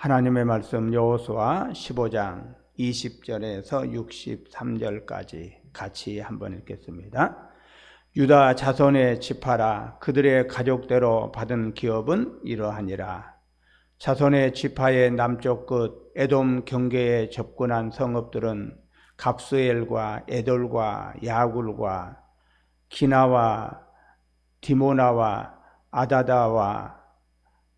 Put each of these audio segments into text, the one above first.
하나님의 말씀 여호수아 15장 20절에서 63절까지 같이 한번 읽겠습니다. 유다 자손의 지파라 그들의 가족대로 받은 기업은 이러하니라. 자손의 지파의 남쪽 끝 에돔 경계에 접근한 성읍들은 갑스엘과 에돌과 야굴과 기나와 디모나와 아다다와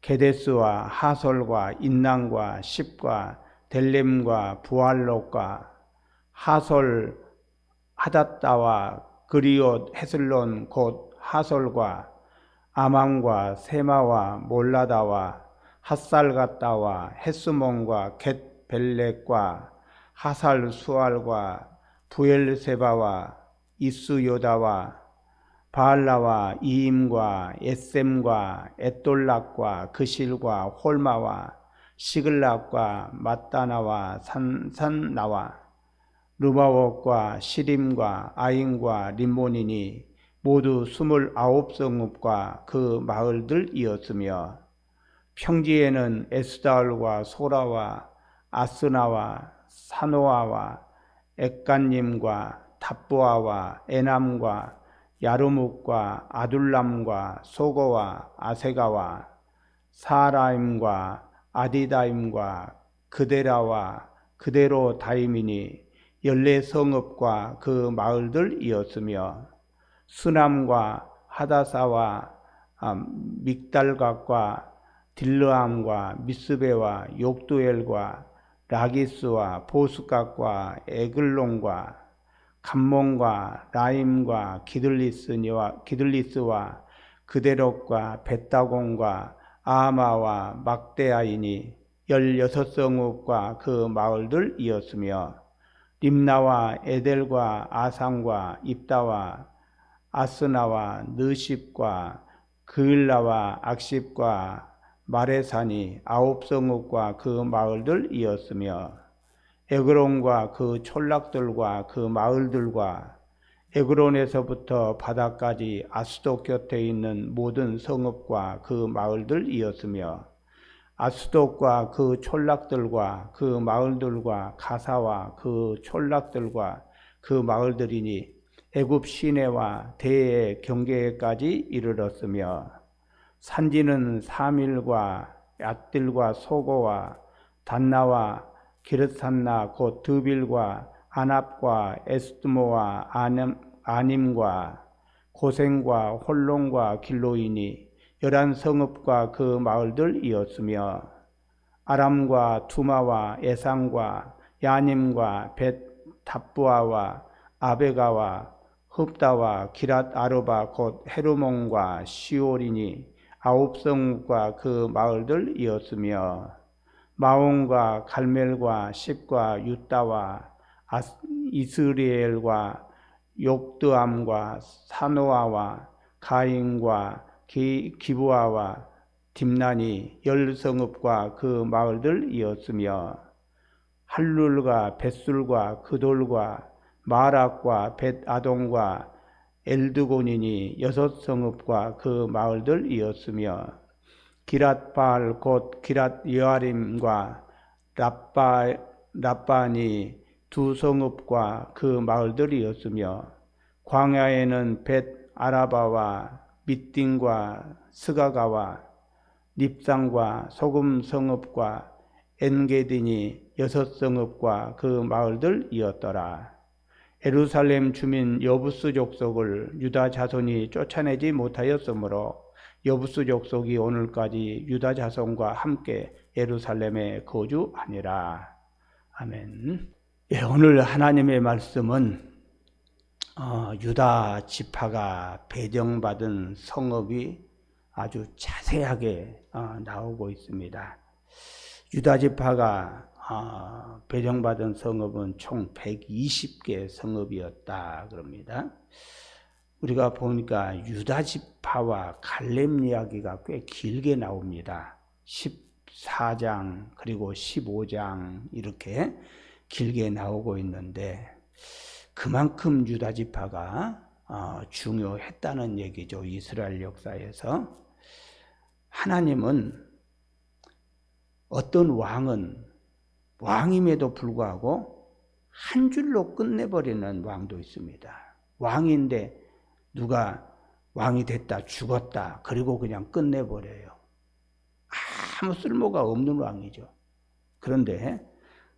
게데스와 하솔과 인낭과 십과 델렘과 부알롯과 하솔 하닷다와 그리옷 헤슬론 곧 하솔과 아망과 세마와 몰라다와 핫살가다와 헤스몬과 겟벨렉과 하살 수알과 부엘세바와 이스요다와 바알라와 이임과 에셈과 에돌락과 그실과 홀마와 시글락과 마따나와 산산나와 루바웍과 시림과 아인과 림몬이니 모두 스물아홉 성읍과 그 마을들이었으며 평지에는 에스다얼과 소라와 아스나와 사노아와 액간님과 답보아와 에남과 야르묵과 아둘람과 소고와 아세가와 사라임과 아디다임과 그데라와 그대로 다임이니 열네 성읍과 그 마을들이었으며 수남과 하다사와 아, 믹달각과 딜르암과 미스베와 욕두엘과 라기스와 보스각과 에글론과 감몬과 라임과 기들리스와 기들리스와 그대lok과 베타곤과 아마와 막대아이니 열여섯 성읍과 그 마을들 이었으며 림나와 에델과 아상과 입다와 아스나와 느십과 그일라와 악십과 마레산이 아홉 성읍과 그 마을들 이었으며 에그론과 그 촌락들과 그 마을들과 에그론에서부터 바다까지 아스도 곁에 있는 모든 성읍과 그 마을들이었으며 아스돗과 그 촌락들과 그 마을들과 가사와 그 촌락들과 그 마을들이니 애굽 시내와 대의 경계까지 이르렀으며 산지는 사밀과 얏들과 소고와 단나와 기르산나 곧 드빌과 아납과 에스드모와 아넴, 아님과 고생과 홀롱과 길로이니 열한 성읍과 그 마을들이었으며 아람과 투마와 에상과 야님과 벳 답부아와 아베가와 흡다와 기랏 아르바 곧 헤르몬과 시올이니 아홉 성읍과 그 마을들이었으며 마온과 갈멜과 십과 유다와 이스리엘과 욕드암과 사노아와 가인과 기, 기부아와 딥난이 열 성읍과 그 마을들이었으며 할룰과 벳술과 그돌과 마락과 벳아동과 엘드곤이니 여섯 성읍과 그 마을들이었으며 기랏바알 곧 기랏 여아림과 라빠 라빠니 두 성읍과 그 마을들이었으며 광야에는 벳 아라바와 밑딩과 스가가와 닙상과 소금 성읍과 엔게딘이 여섯 성읍과 그 마을들이었더라. 에루살렘 주민 여부스 족속을 유다 자손이 쫓아내지 못하였으므로 여부스 족속이 오늘까지 유다 자손과 함께 예루살렘에 거주하니라. 아멘. 예, 오늘 하나님의 말씀은 어, 유다 지파가 배정받은 성읍이 아주 자세하게 어, 나오고 있습니다. 유다 지파가 어, 배정받은 성읍은 총 120개 성읍이었다 그럽니다. 우리가 보니까 유다 지파와 갈렙 이야기가 꽤 길게 나옵니다. 14장 그리고 15장 이렇게 길게 나오고 있는데 그만큼 유다 지파가 어, 중요했다는 얘기죠. 이스라엘 역사에서 하나님은 어떤 왕은 왕임에도 불구하고 한 줄로 끝내버리는 왕도 있습니다. 왕인데 누가 왕이 됐다 죽었다 그리고 그냥 끝내버려요. 아무 쓸모가 없는 왕이죠. 그런데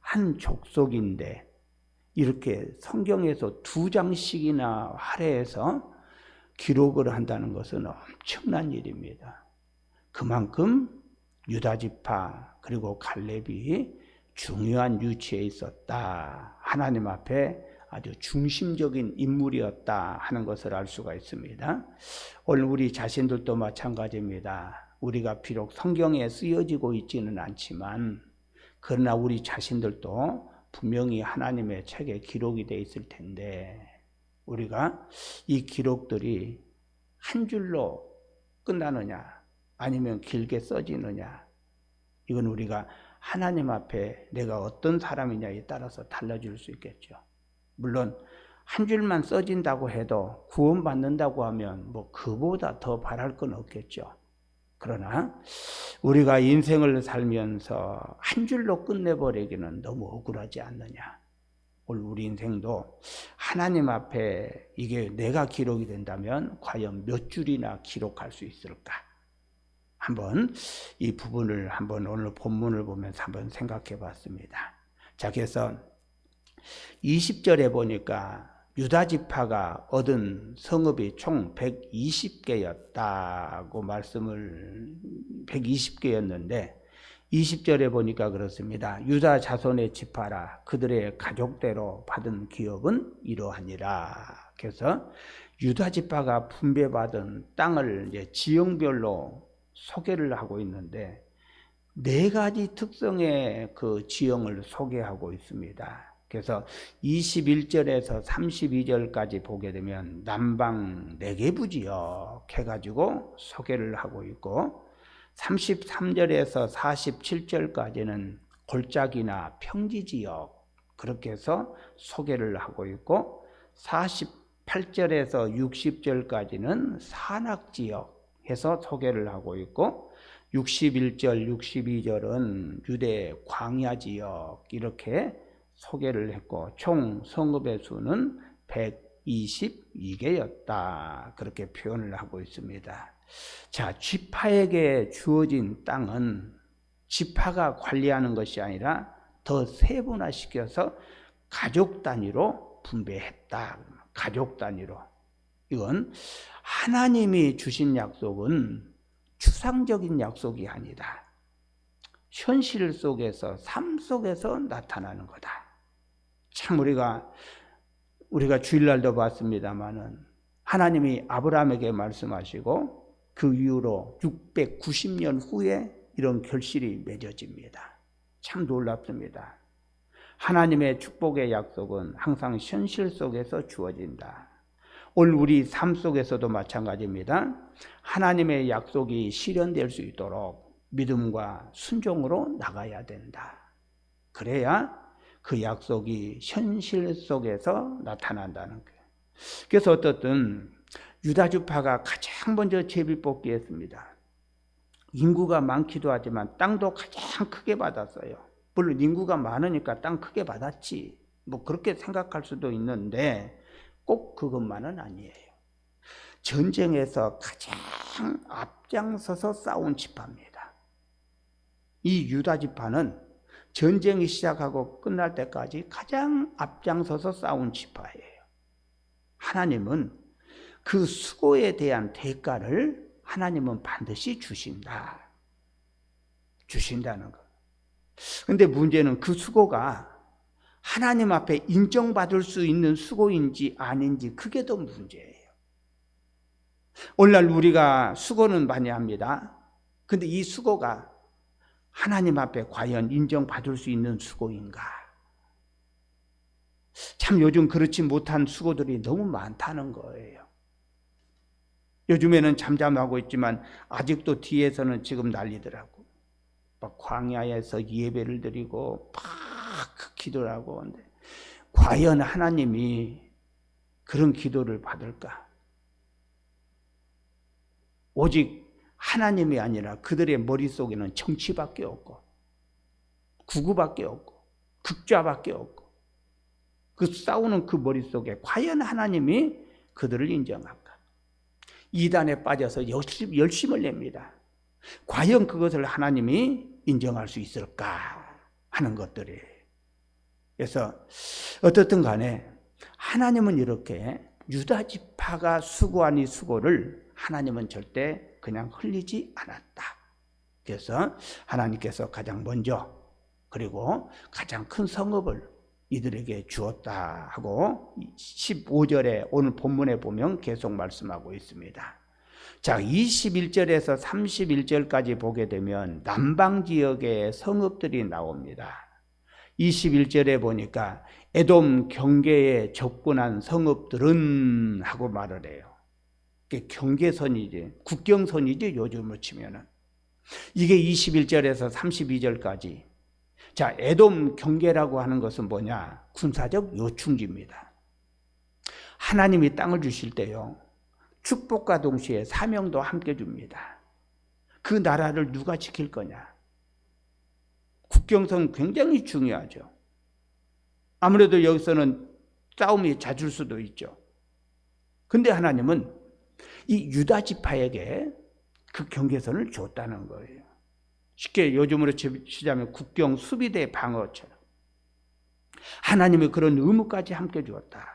한 족속인데 이렇게 성경에서 두 장씩이나 할애해서 기록을 한다는 것은 엄청난 일입니다. 그만큼 유다 지파 그리고 갈렙이 중요한 위치에 있었다. 하나님 앞에 아주 중심적인 인물이었다 하는 것을 알 수가 있습니다. 오늘 우리 자신들도 마찬가지입니다. 우리가 비록 성경에 쓰여지고 있지는 않지만 그러나 우리 자신들도 분명히 하나님의 책에 기록이 돼 있을 텐데 우리가 이 기록들이 한 줄로 끝나느냐 아니면 길게 써지느냐 이건 우리가 하나님 앞에 내가 어떤 사람이냐에 따라서 달라질 수 있겠죠. 물론 한 줄만 써진다고 해도 구원받는다고 하면 뭐 그보다 더 바랄 건 없겠죠. 그러나 우리가 인생을 살면서 한 줄로 끝내버리기는 너무 억울하지 않느냐. 오늘 우리 인생도 하나님 앞에 이게 내가 기록이 된다면 과연 몇 줄이나 기록할 수 있을까? 한번 이 부분을 한번 오늘 본문을 보면서 한번 생각해 봤습니다. 자, 그래서 20절에 보니까 유다 지파가 얻은 성읍이 총 120개였다고 말씀을 120개였는데 20절에 보니까 그렇습니다. 유다 자손의 지파라 그들의 가족대로 받은 기업은 이러하니라. 그래서 유다 지파가 분배받은 땅을 이제 지형별로 소개를 하고 있는데 네 가지 특성의 그 지형을 소개하고 있습니다. 그래서 21절에서 32절까지 보게 되면 남방 네개부 지역 해가지고 소개를 하고 있고 33절에서 47절까지는 골짜기나 평지 지역 그렇게 해서 소개를 하고 있고 48절에서 60절까지는 산악 지역 해서 소개를 하고 있고 61절, 62절은 유대 광야 지역 이렇게 소개를 했고 총 성읍의 수는 122개였다. 그렇게 표현을 하고 있습니다. 자, 지파에게 주어진 땅은 지파가 관리하는 것이 아니라 더 세분화시켜서 가족 단위로 분배했다. 가족 단위로. 이건 하나님이 주신 약속은 추상적인 약속이 아니다. 현실 속에서 삶 속에서 나타나는 거다. 참 우리가 우리가 주일날도 봤습니다마는 하나님이 아브라함에게 말씀하시고 그 이후로 690년 후에 이런 결실이 맺어집니다. 참 놀랍습니다. 하나님의 축복의 약속은 항상 현실 속에서 주어진다. 오늘 우리 삶 속에서도 마찬가지입니다. 하나님의 약속이 실현될 수 있도록 믿음과 순종으로 나가야 된다. 그래야 그 약속이 현실 속에서 나타난다는 거예요. 그래서 어떻든 유다주파가 가장 먼저 제비 뽑기 했습니다. 인구가 많기도 하지만 땅도 가장 크게 받았어요. 물론 인구가 많으니까 땅 크게 받았지. 뭐 그렇게 생각할 수도 있는데 꼭 그것만은 아니에요. 전쟁에서 가장 앞장서서 싸운 지파입니다. 이 유다 지파는 전쟁이 시작하고 끝날 때까지 가장 앞장서서 싸운 지파예요. 하나님은 그 수고에 대한 대가를 하나님은 반드시 주신다. 주신다는 것. 근데 문제는 그 수고가 하나님 앞에 인정받을 수 있는 수고인지 아닌지 그게 더 문제예요. 오늘날 우리가 수고는 많이 합니다. 근데 이 수고가 하나님 앞에 과연 인정받을 수 있는 수고인가? 참 요즘 그렇지 못한 수고들이 너무 많다는 거예요. 요즘에는 잠잠하고 있지만 아직도 뒤에서는 지금 난리더라고. 막 광야에서 예배를 드리고 막 기도를 하고 근데 과연 하나님이 그런 기도를 받을까? 오직 하나님이 아니라 그들의 머릿속에는 정치밖에 없고 구구밖에 없고 극좌밖에 없고 그 싸우는 그 머릿속에 과연 하나님이 그들을 인정할까? 이단에 빠져서 열심, 열심을 냅니다. 과연 그것을 하나님이 인정할 수 있을까 하는 것들이. 그래서 어떻든 간에 하나님은 이렇게 유다 지파가 수고한 이 수고를 하나님은 절대 그냥 흘리지 않았다. 그래서 하나님께서 가장 먼저 그리고 가장 큰 성읍을 이들에게 주었다 하고 15절에 오늘 본문에 보면 계속 말씀하고 있습니다. 자, 21절에서 31절까지 보게 되면 남방 지역의 성읍들이 나옵니다. 21절에 보니까 에돔 경계에 접근한 성읍들은 하고 말을 해요. 경계선이지, 국경선이지, 요즘으로 치면은. 이게 21절에서 32절까지. 자, 에돔 경계라고 하는 것은 뭐냐? 군사적 요충지입니다. 하나님이 땅을 주실 때요. 축복과 동시에 사명도 함께 줍니다. 그 나라를 누가 지킬 거냐? 국경선 굉장히 중요하죠. 아무래도 여기서는 싸움이 잦을 수도 있죠. 근데 하나님은 이 유다 지파에게 그 경계선을 줬다는 거예요. 쉽게 요즘으로 치자면 국경 수비대 방어처럼. 하나님이 그런 의무까지 함께 주었다.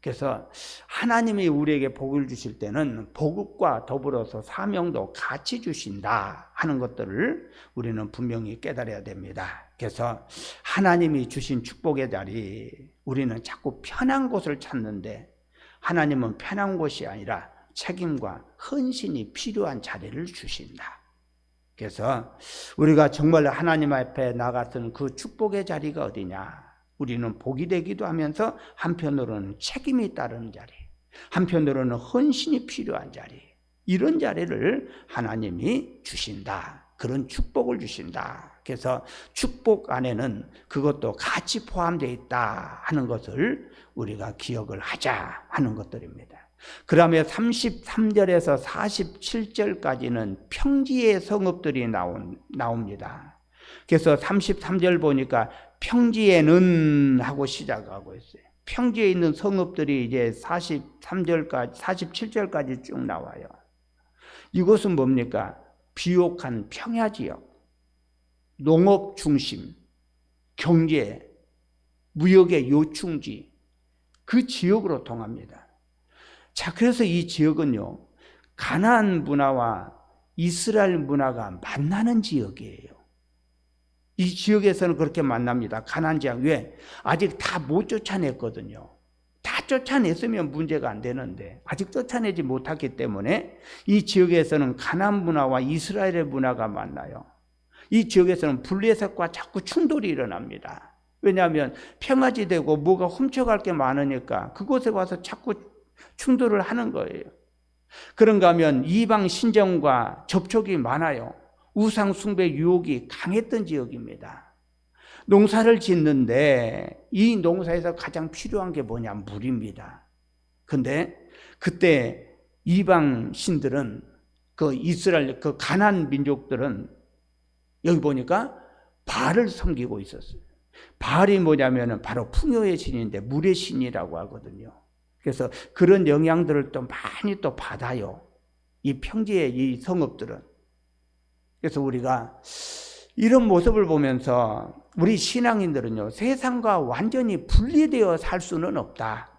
그래서 하나님이 우리에게 복을 주실 때는 복과 더불어서 사명도 같이 주신다 하는 것들을 우리는 분명히 깨달아야 됩니다. 그래서 하나님이 주신 축복의 자리, 우리는 자꾸 편한 곳을 찾는데 하나님은 편한 곳이 아니라 책임과 헌신이 필요한 자리를 주신다. 그래서 우리가 정말 하나님 앞에 나갔던 그 축복의 자리가 어디냐? 우리는 복이 되기도 하면서 한편으로는 책임이 따르는 자리, 한편으로는 헌신이 필요한 자리, 이런 자리를 하나님이 주신다. 그런 축복을 주신다. 그래서 축복 안에는 그것도 같이 포함되어 있다 하는 것을 우리가 기억을 하자 하는 것들입니다. 그 다음에 33절에서 47절까지는 평지의 성읍들이 나온, 나옵니다. 그래서 33절 보니까 평지에는 하고 시작하고 있어요. 평지에 있는 성읍들이 이제 43절까지, 47절까지 쭉 나와요. 이곳은 뭡니까? 비옥한 평야 지역, 농업 중심, 경제, 무역의 요충지, 그 지역으로 통합니다. 자, 그래서 이 지역은요, 가나안 문화와 이스라엘 문화가 만나는 지역이에요. 이 지역에서는 그렇게 만납니다. 가난 지역. 왜? 아직 다 못 쫓아냈거든요. 다 쫓아냈으면 문제가 안 되는데 아직 쫓아내지 못했기 때문에 이 지역에서는 가난 문화와 이스라엘의 문화가 만나요. 이 지역에서는 분리해석과 자꾸 충돌이 일어납니다. 왜냐하면 평화지되고 뭐가 훔쳐갈 게 많으니까 그곳에 와서 자꾸 충돌을 하는 거예요. 그런가 하면 이방 신정과 접촉이 많아요. 우상 숭배 유혹이 강했던 지역입니다. 농사를 짓는데 이 농사에서 가장 필요한 게 뭐냐? 물입니다. 근데 그때 이방 신들은 그 이스라엘 그 가난 민족들은 여기 보니까 바알을 섬기고 있었어요. 바알이 뭐냐면은 바로 풍요의 신인데 물의 신이라고 하거든요. 그래서 그런 영향들을 또 많이 또 받아요. 이 평지의 이 성읍들은. 그래서 우리가 이런 모습을 보면서 우리 신앙인들은요, 세상과 완전히 분리되어 살 수는 없다.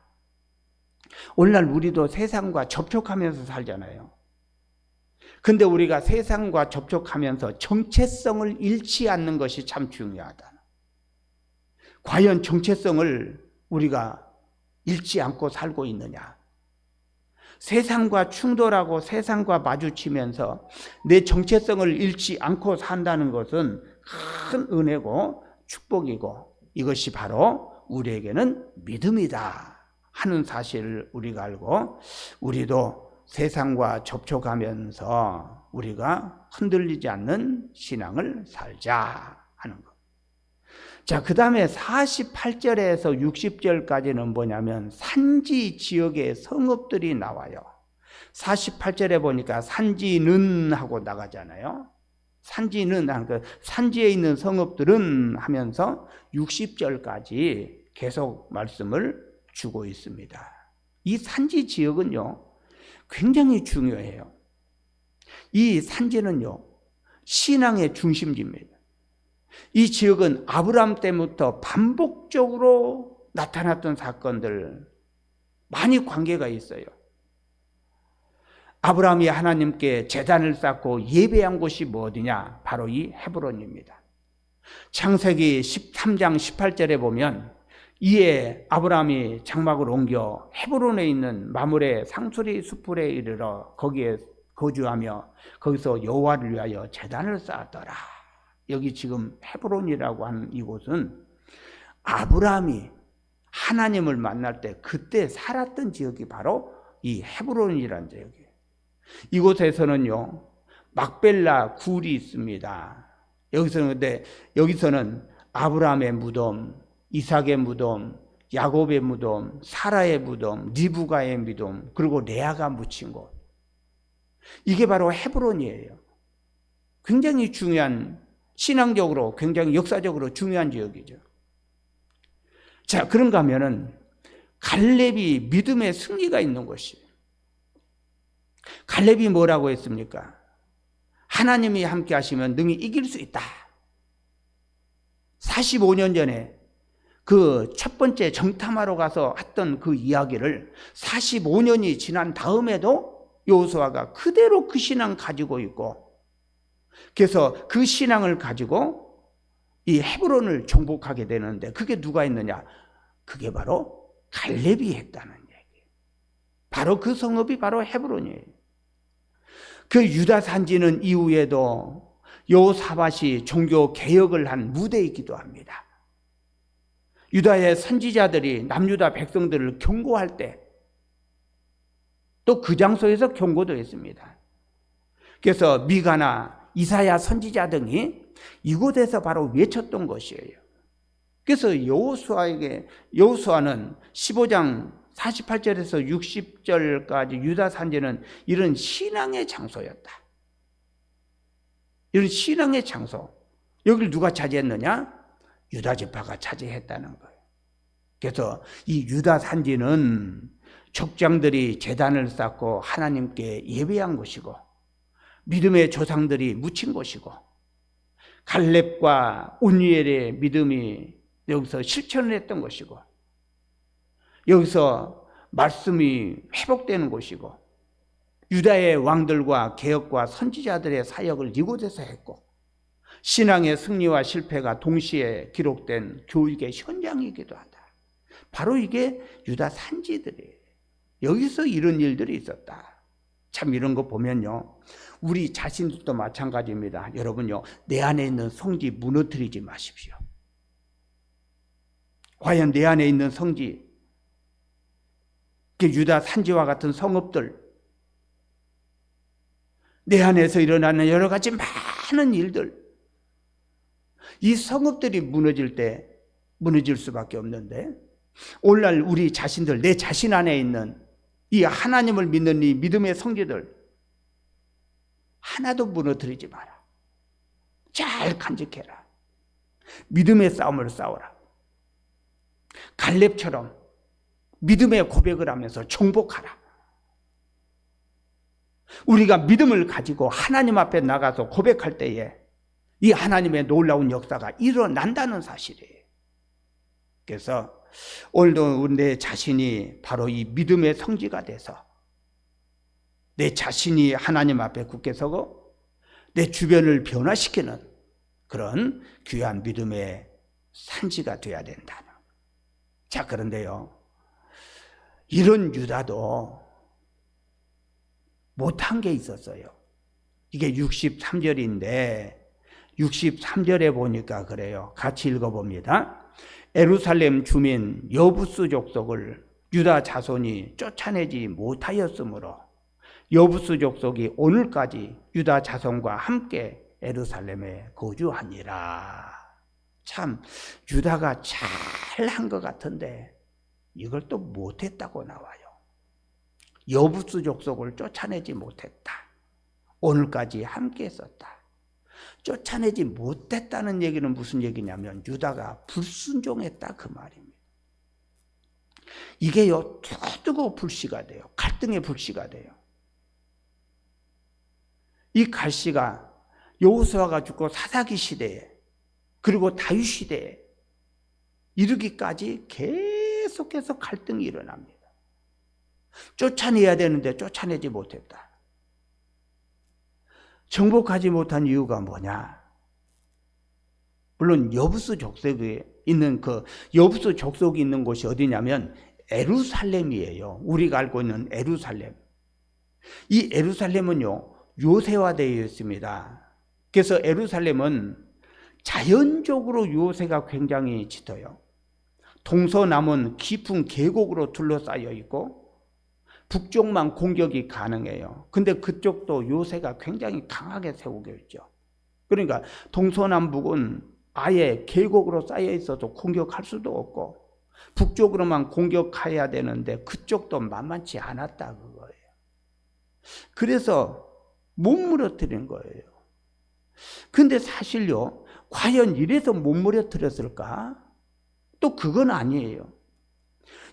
오늘날 우리도 세상과 접촉하면서 살잖아요. 근데 우리가 세상과 접촉하면서 정체성을 잃지 않는 것이 참 중요하다. 과연 정체성을 우리가 잃지 않고 살고 있느냐? 세상과 충돌하고 세상과 마주치면서 내 정체성을 잃지 않고 산다는 것은 큰 은혜고 축복이고 이것이 바로 우리에게는 믿음이다 하는 사실을 우리가 알고 우리도 세상과 접촉하면서 우리가 흔들리지 않는 신앙을 살자 하는 것. 자, 그 다음에 48절에서 60절까지는 뭐냐면 산지 지역의 성읍들이 나와요. 48절에 보니까 산지는 하고 나가잖아요. 산지는 아, 그 산지에 있는 성읍들은 하면서 60절까지 계속 말씀을 주고 있습니다. 이 산지 지역은요, 굉장히 중요해요. 이 산지는요, 신앙의 중심지입니다. 이 지역은 아브라함 때부터 반복적으로 나타났던 사건들 많이 관계가 있어요. 아브라함이 하나님께 재단을 쌓고 예배한 곳이 뭐 어디냐? 바로 이 헤브론입니다. 창세기 13장 18절에 보면 이에 아브라함이 장막을 옮겨 헤브론에 있는 마물의 상수리 수풀에 이르러 거기에 거주하며 거기서 여호와를 위하여 재단을 쌓았더라. 여기 지금 헤브론이라고 하는 이곳은 아브라함이 하나님을 만날 때 그때 살았던 지역이 바로 이 헤브론이라는 지역이에요. 이곳에서는요, 막벨라 굴이 있습니다. 여기서는 근데 여기서는 아브라함의 무덤, 이삭의 무덤, 야곱의 무덤, 사라의 무덤, 리브가의 무덤, 그리고 레아가 묻힌 곳. 이게 바로 헤브론이에요. 굉장히 중요한 신앙적으로 굉장히 역사적으로 중요한 지역이죠. 자, 그런가 하면은 갈렙이 믿음의 승리가 있는 곳이에요. 갈렙이 뭐라고 했습니까? 하나님이 함께 하시면 능히 이길 수 있다. 45년 전에 그 첫 번째 정탐하러 가서 했던 그 이야기를 45년이 지난 다음에도 요수아가 그대로 그 신앙 가지고 있고 그래서 그 신앙을 가지고 이 헤브론을 정복하게 되는데 그게 누가 했느냐? 그게 바로 갈렙이 했다는 얘기. 바로 그 성읍이 바로 헤브론이에요. 그 유다 산지는 이후에도 요사밭이 종교 개혁을 한 무대이기도 합니다. 유다의 선지자들이 남유다 백성들을 경고할 때 또 그 장소에서 경고도 했습니다. 그래서 미가나 이사야 선지자 등이 이곳에서 바로 외쳤던 것이에요. 그래서 여호수아에게 여호수아는 15장 48절에서 60절까지 유다 산지는 이런 신앙의 장소였다. 이런 신앙의 장소. 여기를 누가 차지했느냐? 유다 지파가 차지했다는 거예요. 그래서 이 유다 산지는 족장들이 재단을 쌓고 하나님께 예배한 곳이고 믿음의 조상들이 묻힌 곳이고 갈렙과 온니엘의 믿음이 여기서 실천을 했던 것이고 여기서 말씀이 회복되는 곳이고 유다의 왕들과 개혁과 선지자들의 사역을 이곳에서 했고 신앙의 승리와 실패가 동시에 기록된 교육의 현장이기도 하다. 바로 이게 유다 산지들이에요. 여기서 이런 일들이 있었다. 참 이런 거 보면요. 우리 자신들도 마찬가지입니다. 여러분요. 내 안에 있는 성지 무너뜨리지 마십시오. 과연 내 안에 있는 성지 그 유다 산지와 같은 성읍들 내 안에서 일어나는 여러 가지 많은 일들 이 성읍들이 무너질 때 무너질 수밖에 없는데 오늘날 우리 자신들 내 자신 안에 있는 이 하나님을 믿는 이 믿음의 성지들 하나도 무너뜨리지 마라. 잘 간직해라. 믿음의 싸움을 싸워라. 갈렙처럼 믿음의 고백을 하면서 정복하라. 우리가 믿음을 가지고 하나님 앞에 나가서 고백할 때에 이 하나님의 놀라운 역사가 일어난다는 사실이에요. 그래서 오늘도 내 자신이 바로 이 믿음의 성지가 돼서 내 자신이 하나님 앞에 굳게 서고 내 주변을 변화시키는 그런 귀한 믿음의 산지가 되어야 된다. 자, 그런데요. 이런 유다도 못한 게 있었어요. 이게 63절인데 63절에 보니까 그래요. 같이 읽어봅니다. 에루살렘 주민 여부스 족속을 유다 자손이 쫓아내지 못하였으므로 여부스 족속이 오늘까지 유다 자손과 함께 에루살렘에 거주하니라. 참 유다가 잘한 것 같은데 이걸 또 못했다고 나와요. 여부스 족속을 쫓아내지 못했다. 오늘까지 함께 했었다. 쫓아내지 못했다는 얘기는 무슨 얘기냐면 유다가 불순종했다 그 말입니다. 이게요 두두고 불씨가 돼요. 갈등의 불씨가 돼요. 이 갈씨가 여호수아가 죽고 사사기 시대에 그리고 다윗 시대에 이르기까지 계속해서 갈등이 일어납니다. 쫓아내야 되는데 쫓아내지 못했다. 정복하지 못한 이유가 뭐냐? 물론 여부수 족속에 있는 그 여부수 족속이 있는 곳이 어디냐면 에루살렘이에요. 우리가 알고 있는 에루살렘. 이 에루살렘은요 요새화되어 있습니다. 그래서 에루살렘은 자연적으로 요새가 굉장히 짙어요. 동서남은 깊은 계곡으로 둘러싸여 있고 북쪽만 공격이 가능해요. 근데 그쪽도 요새가 굉장히 강하게 세우고 있죠. 그러니까 동서남북은 아예 계곡으로 쌓여 있어도 공격할 수도 없고 북쪽으로만 공격해야 되는데 그쪽도 만만치 않았다 그거예요. 그래서 못 무너뜨린 거예요. 근데 사실요, 과연 이래서 못 무너뜨렸을까? 또 그건 아니에요.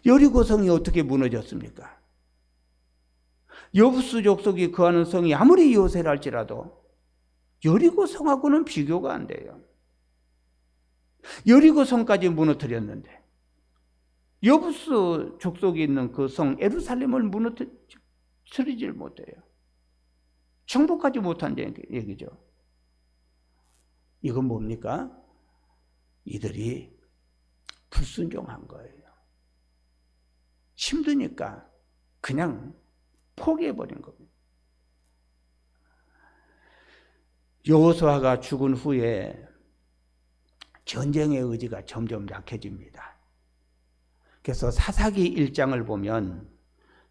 여리고성이 어떻게 무너졌습니까? 여부수 족속이 거하는 성이 아무리 요새랄지라도 여리고 성하고는 비교가 안 돼요. 여리고 성까지 무너뜨렸는데 여부수 족속이 있는 그 성 에루살렘을 무너뜨리질 못해요. 정복하지 못한 얘기죠. 이건 뭡니까? 이들이 불순종한 거예요. 힘드니까 그냥 포기해버린 겁니다. 여호수아가 죽은 후에 전쟁의 의지가 점점 약해집니다. 그래서 사사기 1장을 보면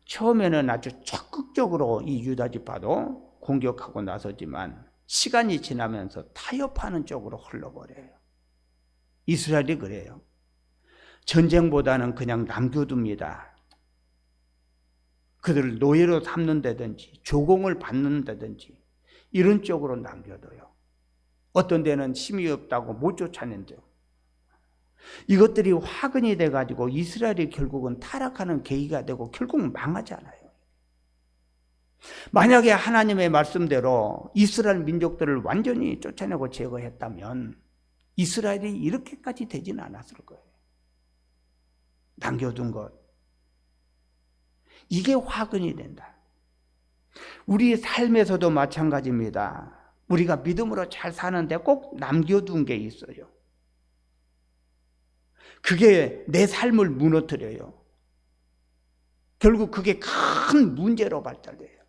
처음에는 아주 적극적으로 이 유다 지파도 공격하고 나서지만 시간이 지나면서 타협하는 쪽으로 흘러버려요. 이스라엘이 그래요. 전쟁보다는 그냥 남겨둡니다. 그들을 노예로 삼는다든지 조공을 받는다든지 이런 쪽으로 남겨둬요. 어떤 데는 힘이 없다고 못 쫓아낸대요. 이것들이 화근이 돼가지고 이스라엘이 결국은 타락하는 계기가 되고 결국 망하잖아요. 만약에 하나님의 말씀대로 이스라엘 민족들을 완전히 쫓아내고 제거했다면 이스라엘이 이렇게까지 되진 않았을 거예요. 남겨둔 것. 이게 화근이 된다. 우리 삶에서도 마찬가지입니다. 우리가 믿음으로 잘 사는데 꼭 남겨둔 게 있어요. 그게 내 삶을 무너뜨려요. 결국 그게 큰 문제로 발달돼요.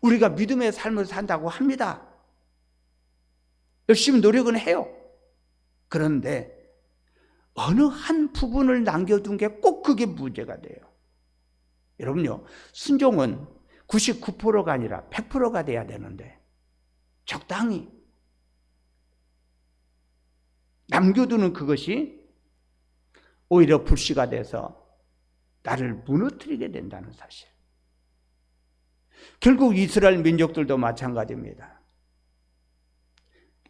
우리가 믿음의 삶을 산다고 합니다. 열심히 노력은 해요. 그런데 어느 한 부분을 남겨둔 게 꼭 그게 문제가 돼요. 여러분요, 순종은 99%가 아니라 100%가 돼야 되는데, 적당히 남겨두는 그것이 오히려 불씨가 돼서 나를 무너뜨리게 된다는 사실. 결국 이스라엘 민족들도 마찬가지입니다.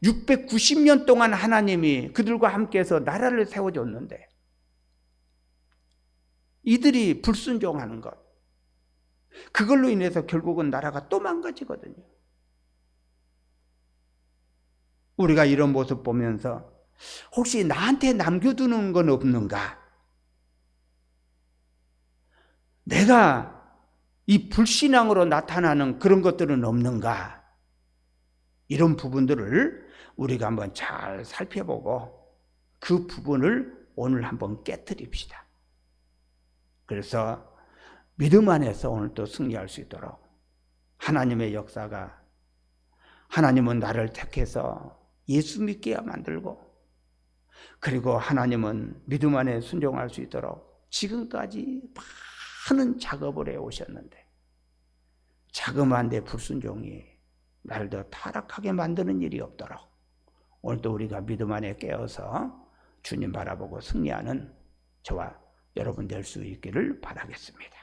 690년 동안 하나님이 그들과 함께해서 나라를 세워줬는데 이들이 불순종하는 것 그걸로 인해서 결국은 나라가 또 망가지거든요. 우리가 이런 모습 보면서 혹시 나한테 남겨두는 건 없는가? 내가 이 불신앙으로 나타나는 그런 것들은 없는가? 이런 부분들을 우리가 한번 잘 살펴보고 그 부분을 오늘 한번 깨뜨립시다. 그래서 믿음 안에서 오늘 또 승리할 수 있도록 하나님의 역사가 하나님은 나를 택해서 예수 믿게 만들고 그리고 하나님은 믿음 안에 순종할 수 있도록 지금까지 많은 작업을 해 오셨는데 자그마한 데 불순종이 나를 더 타락하게 만드는 일이 없도록 오늘도 우리가 믿음 안에 깨어서 주님 바라보고 승리하는 저와 여러분 될 수 있기를 바라겠습니다.